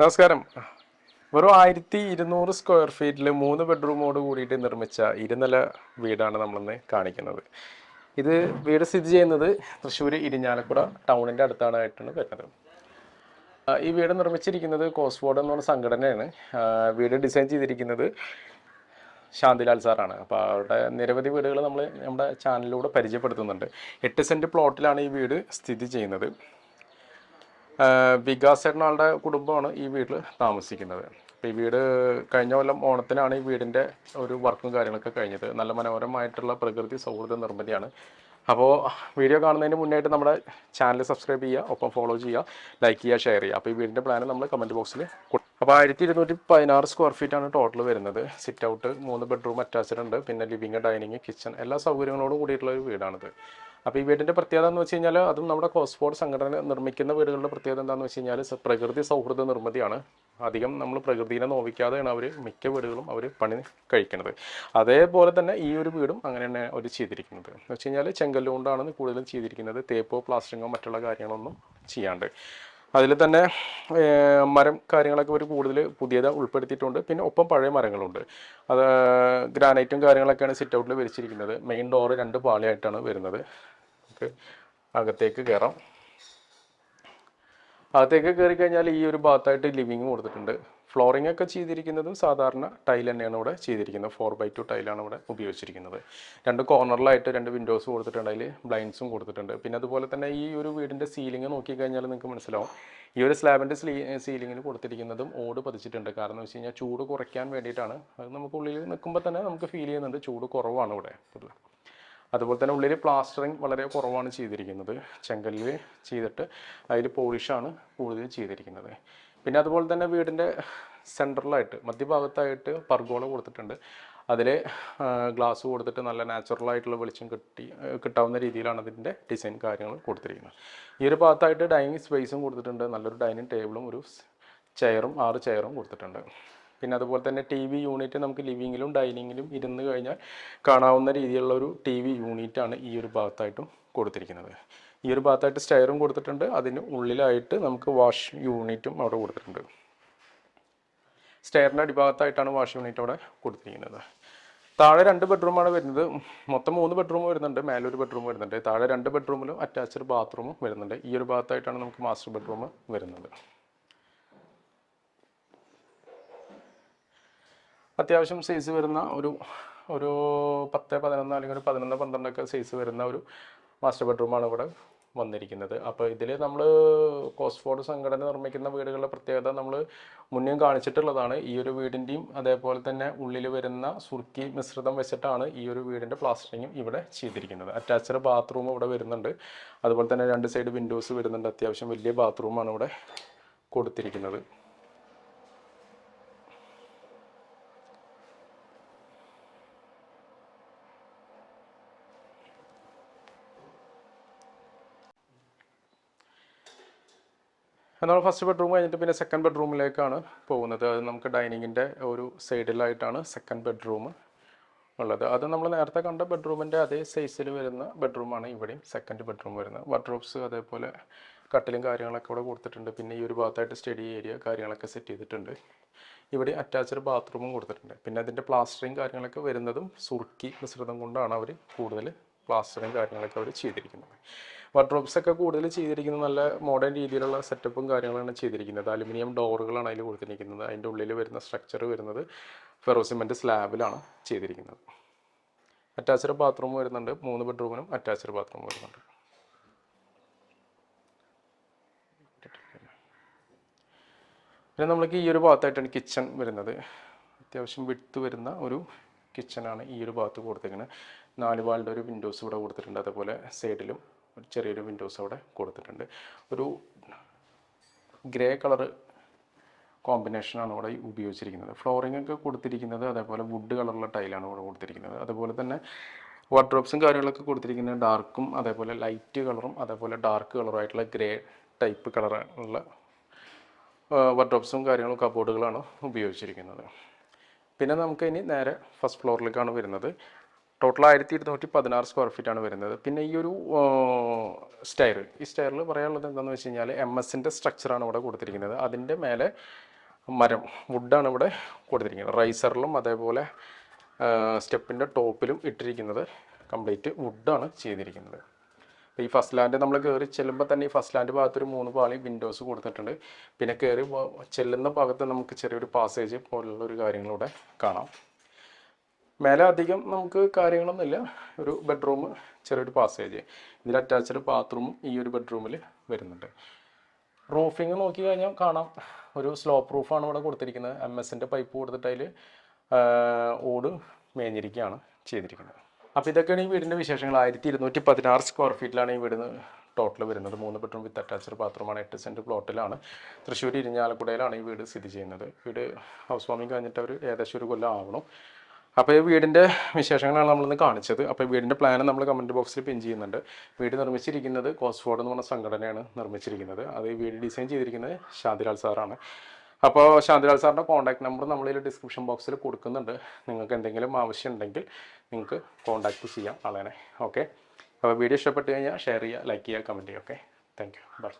നമസ്കാരം. വെറും ആയിരത്തി ഇരുന്നൂറ് സ്ക്വയർ ഫീറ്റിൽ മൂന്ന് ബെഡ്റൂമോട് കൂടിയിട്ട് നിർമ്മിച്ച ഇരുനില വീടാണ് നമ്മളിന്ന് കാണിക്കുന്നത്. ഇത് വീട് സ്ഥിതി ചെയ്യുന്നത് തൃശ്ശൂർ ഇരിഞ്ഞാലക്കുട ടൗണിന്റെ അടുത്താണായിട്ടാണ് വരുന്നത്. ഈ വീട് നിർമ്മിച്ചിരിക്കുന്നത് കോസ്ഫോർഡ് എന്ന് പറഞ്ഞ സംഘടനയാണ് വീട് ഡിസൈൻ ചെയ്തിരിക്കുന്നത് ശാന്തിലാൽ സാറാണ്. അപ്പോൾ അവരുടെ നിരവധി വീടുകൾ നമ്മൾ നമ്മുടെ ചാനലിലൂടെ പരിചയപ്പെടുത്തുന്നുണ്ട്. എട്ട് സെന്റ് പ്ലോട്ടിലാണ് ഈ വീട് സ്ഥിതി ചെയ്യുന്നത്. വികാസ് ചേട്ടനാളുടെ കുടുംബമാണ് ഈ വീട്ടിൽ താമസിക്കുന്നത്. ഈ വീട് കഴിഞ്ഞ കൊല്ലം ഓണത്തിനാണ് ഈ വീടിന്റെ ഒരു വർക്കും കാര്യങ്ങളൊക്കെ കഴിഞ്ഞത്. നല്ല മനോഹരമായിട്ടുള്ള പ്രകൃതി സൗഹൃദ നിർമ്മിതിയാണ്. അപ്പോൾ വീഡിയോ കാണുന്നതിന് മുന്നായിട്ട് നമ്മുടെ ചാനൽ സബ്സ്ക്രൈബ് ചെയ്യുക ഒപ്പം ഫോളോ ചെയ്യുക ലൈക്ക് ചെയ്യുക ഷെയർ ചെയ്യുക. അപ്പോൾ ഈ വീടിന്റെ പ്ലാൻ നമ്മൾ കമന്റ് ബോക്സിൽ അപ്പോൾ ആയിരത്തി ഇരുന്നൂറ്റി പതിനാറ് സ്ക്വയർ ഫീറ്റ് ആണ് ടോട്ടൽ വരുന്നത്. സിറ്റ് ഔട്ട് മൂന്ന് ബെഡ്റൂം അറ്റാച്ച്ഡ് ഉണ്ട്. പിന്നെ ലിവിങ് ഡൈനിങ് കിച്ചൺ എല്ലാ സൗകര്യങ്ങളോടും കൂടിയിട്ടുള്ള ഒരു വീടാണിത്. അപ്പോൾ ഈ വീടിന്റെ പ്രത്യേകത എന്ന് വെച്ച് കഴിഞ്ഞാൽ അതും നമ്മുടെ കോസ്ഫോർഡ് സംഘടന നിർമ്മിക്കുന്ന വീടുകളുടെ പ്രത്യേകത എന്താണെന്ന് വെച്ച് കഴിഞ്ഞാൽ പ്രകൃതി സൗഹൃദ നിർമ്മിതിയാണ്. അധികം നമ്മൾ പ്രകൃതിയെ നോവിക്കാതെയാണ് അവർ മിക്ക വീടുകളും അവർ പണി കഴിക്കുന്നത്. അതേപോലെ തന്നെ ഈ ഒരു വീടും അങ്ങനെ തന്നെ അവർ ചെയ്തിരിക്കുന്നത്. എന്ന് വെച്ച് കഴിഞ്ഞാൽ ചെങ്കല്ലുകൊണ്ടാണ് കൂടുതലും ചെയ്തിരിക്കുന്നത്. തേപ്പോ പ്ലാസ്റ്ററിങ്ങോ മറ്റുള്ള കാര്യങ്ങളൊന്നും ചെയ്യാണ്ട്. അതിൽ തന്നെ മരം കാര്യങ്ങളൊക്കെ ഒരു കൂടുതൽ പുതിയത് ഉൾപ്പെടുത്തിയിട്ടുണ്ട്. പിന്നെ ഒപ്പം പഴയ മരങ്ങളുണ്ട്. അത് ഗ്രാനൈറ്റും കാര്യങ്ങളൊക്കെയാണ് സിറ്റ് ഔട്ടിൽ വിരിച്ചിരിക്കുന്നത്. മെയിൻ ഡോറ് രണ്ട് പാളിയായിട്ടാണ് വരുന്നത്. നമുക്ക് അകത്തേക്ക് കയറാം അകത്തേക്ക് കയറി കഴിഞ്ഞാൽ ഈ ഒരു ഭാഗത്തായിട്ട് ലിവിങ് കൊടുത്തിട്ടുണ്ട്. ഫ്ലോറിംഗ് ഒക്കെ ചെയ്തിരിക്കുന്നത് സാധാരണ ടൈൽ തന്നെയാണ് ഇവിടെ ചെയ്തിരിക്കുന്നത്. ഫോർ ബൈ ടു ടൈലാണ് ഇവിടെ ഉപയോഗിച്ചിരിക്കുന്നത്. രണ്ട് കോർണറിലായിട്ട് രണ്ട് വിൻഡോസ് കൊടുത്തിട്ടുണ്ട്. അതിൽ ബ്ലൈൻഡ്സും കൊടുത്തിട്ടുണ്ട്. പിന്നെ അതുപോലെ തന്നെ ഈ ഒരു വീടിന്റെ സീലിംഗ് നോക്കിക്കഴിഞ്ഞാൽ നിങ്ങൾക്ക് മനസ്സിലാവും. ഈ ഒരു സ്ലാബിന്റെ സീലിങ്ങിൽ കൊടുത്തിരിക്കുന്നതും ഓട് പതിച്ചിട്ടുണ്ട്. കാരണം എന്ന് വെച്ച് കഴിഞ്ഞാൽ ചൂട് കുറയ്ക്കാൻ വേണ്ടിയിട്ടാണ്. അത് നമുക്ക് ഉള്ളിൽ നിൽക്കുമ്പോൾ തന്നെ നമുക്ക് ഫീൽ ചെയ്യുന്നുണ്ട്. ചൂട് കുറവാണ് ഇവിടെ. അതുപോലെ തന്നെ ഉള്ളിൽ പ്ലാസ്റ്ററിങ് വളരെ കുറവാണ് ചെയ്തിരിക്കുന്നത്. ചെങ്കല്ലിൽ ചെയ്തിട്ട് അതിൽ പോളിഷാണ് കൂടുതൽ ചെയ്തിരിക്കുന്നത്. പിന്നെ അതുപോലെ തന്നെ വീടിന്റെ സെൻട്രലായിട്ട് മധ്യഭാഗത്തായിട്ട് പർഗോള കൊടുത്തിട്ടുണ്ട്. അതിൽ ഗ്ലാസ് കൊടുത്തിട്ട് നല്ല നാച്ചുറലായിട്ടുള്ള വെളിച്ചം കിട്ടി കിട്ടാവുന്ന രീതിയിലാണ് അതിന്റെ ഡിസൈൻ കാര്യങ്ങൾ കൊടുത്തിരിക്കുന്നത്. ഈ ഒരു ഭാഗത്തായിട്ട് ഡൈനിങ് സ്പേസും കൊടുത്തിട്ടുണ്ട്. നല്ലൊരു ഡൈനിങ് ടേബിളും ഒരു ചെയറും ആറ് ചെയറും കൊടുത്തിട്ടുണ്ട്. പിന്നെ അതുപോലെ തന്നെ ടി വി യൂണിറ്റ് നമുക്ക് ലിവിങ്ങിലും ഡൈനിങ്ങിലും ഇരുന്ന് കഴിഞ്ഞാൽ കാണാവുന്ന രീതിയിലുള്ള ഒരു ടി വി യൂണിറ്റാണ് ഈ ഒരു ഭാഗത്തായിട്ടും കൊടുത്തിരിക്കുന്നത്. ഈ ഒരു ഭാഗത്തായിട്ട് സ്റ്റയറും കൊടുത്തിട്ടുണ്ട്. അതിന് ഉള്ളിലായിട്ട് നമുക്ക് വാഷ് യൂണിറ്റും അവിടെ കൊടുത്തിട്ടുണ്ട്. സ്റ്റെയറിന്റെ അടിഭാഗത്തായിട്ടാണ് വാഷ് യൂണിറ്റ് അവിടെ കൊടുത്തിരിക്കുന്നത്. താഴെ രണ്ട് ബെഡ്റൂമാണ് വരുന്നത്. മൊത്തം മൂന്ന് ബെഡ്റൂം വരുന്നുണ്ട്. മേലെ ഒരു ബെഡ്റൂം വരുന്നുണ്ട്. താഴെ രണ്ട് ബെഡ്റൂമിലും അറ്റാച്ച്ഡ് ബാത്റൂമും വരുന്നുണ്ട്. ഈ ഒരു ഭാഗത്തായിട്ടാണ് നമുക്ക് മാസ്റ്റർ ബെഡ്റൂം വരുന്നത്. അത്യാവശ്യം സൈസ് വരുന്ന ഒരു ഒരു പത്ത് പതിനൊന്ന് അല്ലെങ്കിൽ ഒരു പതിനൊന്ന് പന്ത്രണ്ടൊക്കെ സൈസ് വരുന്ന ഒരു മാസ്റ്റർ ബെഡ്റൂമാണ് ഇവിടെ വന്നിരിക്കുന്നത്. അപ്പോൾ ഇതിൽ നമ്മൾ കോസ്ഫോർഡ് സംഘടന നിർമ്മിക്കുന്ന വീടുകളുടെ പ്രത്യേകത നമ്മൾ മുന്നേ കാണിച്ചിട്ടുള്ളതാണ്. ഈ ഒരു വീടിന്റെയും അതേപോലെ തന്നെ ഉള്ളിൽ വരുന്ന സുർക്കി മിശ്രിതം വെച്ചിട്ടാണ് ഈ ഒരു വീടിന്റെ പ്ലാസ്റ്ററിങ്ങും ഇവിടെ ചെയ്തിരിക്കുന്നത്. അറ്റാച്ച്ഡ് ബാത്റൂം ഇവിടെ വരുന്നുണ്ട്. അതുപോലെ തന്നെ രണ്ട് സൈഡ് വിൻഡോസ് വരുന്നുണ്ട്. അത്യാവശ്യം വലിയ ബാത്റൂമാണ് ഇവിടെ കൊടുത്തിരിക്കുന്നത്. നമ്മൾ ഫസ്റ്റ് ബെഡ്റൂം കഴിഞ്ഞിട്ട് പിന്നെ സെക്കൻഡ് ബെഡ്റൂമിലേക്കാണ് പോകുന്നത്. അത് നമുക്ക് ഡൈനിങ്ങിന്റെ ഒരു സൈഡിലായിട്ടാണ് സെക്കൻഡ് ബെഡ്റൂം ഉള്ളത്. അത് നമ്മൾ നേരത്തെ കണ്ട ബെഡ്റൂമിന്റെ അതേ സൈസിൽ വരുന്ന ബെഡ്റൂമാണ് ഇവിടെയും സെക്കൻഡ് ബെഡ്റൂം വരുന്നത്. വാർഡ്രോബ്സ് അതേപോലെ കട്ടിലും കാര്യങ്ങളൊക്കെ ഇവിടെ കൊടുത്തിട്ടുണ്ട്. പിന്നെ ഈ ഒരു ഭാഗത്തായിട്ട് സ്റ്റഡി ഏരിയ കാര്യങ്ങളൊക്കെ സെറ്റ് ചെയ്തിട്ടുണ്ട്. ഇവിടെ അറ്റാച്ച്ഡ് ബാത്റൂമും കൊടുത്തിട്ടുണ്ട്. പിന്നെ അതിന്റെ പ്ലാസ്റ്ററിങ് കാര്യങ്ങളൊക്കെ വരുന്നതും സുർക്കി മിശ്രിതം കൊണ്ടാണ് അവർ കൂടുതൽ പ്ലാസ്റ്ററിങ് കാര്യങ്ങളൊക്കെ അവർ ചെയ്തിരിക്കുന്നത്. വാർഡ്രോബ്സ് ഒക്കെ കൂടുതൽ ചെയ്തിരിക്കുന്നത് നല്ല മോഡേൺ രീതിയിലുള്ള സെറ്റപ്പും കാര്യങ്ങളാണ് ചെയ്തിരിക്കുന്നത്. അലുമിനിയം ഡോറുകളാണ് അതിൽ കൊടുത്തിരിക്കുന്നത്. അതിന്റെ ഉള്ളിൽ വരുന്ന സ്ട്രക്ചർ വരുന്നത് ഫെറോസിമെന്റ് സ്ലാബിലാണ് ചെയ്തിരിക്കുന്നത്. അറ്റാച്ച്ഡ് ബാത്റൂം വരുന്നുണ്ട്. മൂന്ന് ബെഡ്റൂമിനും അറ്റാച്ച്ഡ് ബാത്റൂം വരുന്നുണ്ട്. പിന്നെ നമ്മൾക്ക് ഈ ഒരു ഭാഗത്തായിട്ടാണ് കിച്ചൺ വരുന്നത്. അത്യാവശ്യം വിട്ട് വരുന്ന ഒരു കിച്ചണാണ് ഈ ഒരു ഭാഗത്ത് കൊടുത്തിരിക്കുന്നത്. നാല് വാളിന്റെ ഒരു വിൻഡോസ് ഇവിടെ കൊടുത്തിട്ടുണ്ട്. അതേപോലെ സൈഡിലും ഒരു ചെറിയൊരു വിൻഡോസ് അവിടെ കൊടുത്തിട്ടുണ്ട്. ഒരു ഗ്രേ കളറ് കോമ്പിനേഷനാണ് ഇവിടെ ഉപയോഗിച്ചിരിക്കുന്നത്. ഫ്ലോറിംഗ് ഒക്കെ കൊടുത്തിരിക്കുന്നത് അതേപോലെ വുഡ് കളറുള്ള ടൈലാണ് ഇവിടെ കൊടുത്തിരിക്കുന്നത്. അതുപോലെ തന്നെ വാർഡ്രോപ്സും കാര്യങ്ങളൊക്കെ കൊടുത്തിരിക്കുന്നത് ഡാർക്കും അതേപോലെ ലൈറ്റ് കളറും അതേപോലെ ഡാർക്ക് കളറുമായിട്ടുള്ള ഗ്രേ ടൈപ്പ് കളറുള്ള വാർഡ്രോപ്സും കാര്യങ്ങളും കബോർഡുകളാണ് ഉപയോഗിച്ചിരിക്കുന്നത്. പിന്നെ നമുക്ക് ഇനി നേരെ ഫസ്റ്റ് ഫ്ലോറിലേക്കാണ് വരുന്നത്. ടോട്ടൽ ആയിരത്തി ഇരുന്നൂറ്റി പതിനാറ് സ്ക്വയർ ഫീറ്റ് ആണ് വരുന്നത്. പിന്നെ ഈ ഒരു സ്റ്റയർ ഈ സ്റ്റൈറിൽ പറയാനുള്ളത് എന്താണെന്ന് വെച്ച് കഴിഞ്ഞാൽ എം എസിന്റെ സ്ട്രക്ചറാണ് ഇവിടെ കൊടുത്തിരിക്കുന്നത്. അതിന്റെ മേലെ മരം വുഡാണ് ഇവിടെ കൊടുത്തിരിക്കുന്നത്. റൈസറിലും അതേപോലെ സ്റ്റെപ്പിന്റെ ടോപ്പിലും ഇട്ടിരിക്കുന്നത് കംപ്ലീറ്റ് വുഡാണ് ചെയ്തിരിക്കുന്നത്. ഈ ഫസ്റ്റ് ലാൻഡ് നമ്മൾ കയറി ചെല്ലുമ്പോൾ തന്നെ ഈ ഫസ്റ്റ് ലാൻഡ് ഭാഗത്തൊരു മൂന്ന് പാളി വിൻഡോസ് കൊടുത്തിട്ടുണ്ട്. പിന്നെ കയറി ചെല്ലുന്ന ഭാഗത്ത് നമുക്ക് ചെറിയൊരു പാസേജ് പോലുള്ള ഒരു കാര്യങ്ങളിലൂടെ കാണാം. മേലെ അധികം നമുക്ക് കാര്യങ്ങളൊന്നുമില്ല. ഒരു ബെഡ്റൂം ചെറിയൊരു പാസേജ് ഇതിൽ അറ്റാച്ച്ഡ് ബാത്റൂമും ഈ ഒരു ബെഡ്റൂമിൽ വരുന്നുണ്ട്. റൂഫിങ് നോക്കി കഴിഞ്ഞാൽ കാണാം. ഒരു സ്ലോപ്പ് റൂഫാണ് ഇവിടെ കൊടുത്തിരിക്കുന്നത്. എം എസിന്റെ പൈപ്പ് കൊടുത്തിട്ട് അതിൽ ഓട് മേഞ്ഞിരിക്കുകയാണ് ചെയ്തിരിക്കുന്നത്. അപ്പോൾ ഇതൊക്കെയാണ് ഈ വീടിന്റെ വിശേഷങ്ങൾ. ആയിരത്തി ഇരുന്നൂറ്റി പതിനാറ് സ്ക്വയർ ഫീറ്റിലാണ് ഈ വീട് ടോട്ടൽ വരുന്നത്. മൂന്ന് ബെഡ്റൂം വിത്ത് അറ്റാച്ച്ഡ് ബാത്റൂമാണ് എട്ട് സെന്റ് പ്ലോട്ടിലാണ് തൃശ്ശൂർ ഇരിഞ്ഞാലക്കുടയിലാണ് ഈ വീട് സ്ഥിതി ചെയ്യുന്നത്. വീട് ഹൗസ് വാമിങ് കഴിഞ്ഞിട്ട് അവർ ഏകദേശം ഒരു കൊല്ലം ആവണം. അപ്പോൾ ഈ വീടിന്റെ വിശേഷങ്ങളാണ് നമ്മളിന്ന് കാണിച്ചത്. അപ്പോൾ വീടിന്റെ പ്ലാൻ നമ്മൾ കമന്റ് ബോക്സിൽ പിൻ ചെയ്യുന്നുണ്ട്. വീട് നിർമ്മിച്ചിരിക്കുന്നത് കോസ്ഫോർഡ് എന്ന് പറഞ്ഞ സംഘടനയാണ് നിർമ്മിച്ചിരിക്കുന്നത്. അത് ഈ വീട് ഡിസൈൻ ചെയ്തിരിക്കുന്നത് ശാന്തിലാൽ സാറാണ് അപ്പോൾ ശാന്തിലാൽ സാറിന്റെ കോൺടാക്ട് നമ്പർ നമ്മൾ ഈ ഡിസ്ക്രിപ്ഷൻ ബോക്സിൽ കൊടുക്കുന്നുണ്ട്. നിങ്ങൾക്ക് എന്തെങ്കിലും ആവശ്യം ഉണ്ടെങ്കിൽ നിങ്ങൾക്ക് കോൺടാക്റ്റ് ചെയ്യാം ആളേനെ. ഓക്കെ അപ്പോൾ വീഡിയോ ഇഷ്ടപ്പെട്ട് കഴിഞ്ഞാൽ ഷെയർ ചെയ്യുക ലൈക്ക് ചെയ്യുക കമന്റ് ചെയ്യുക. Okay thank you by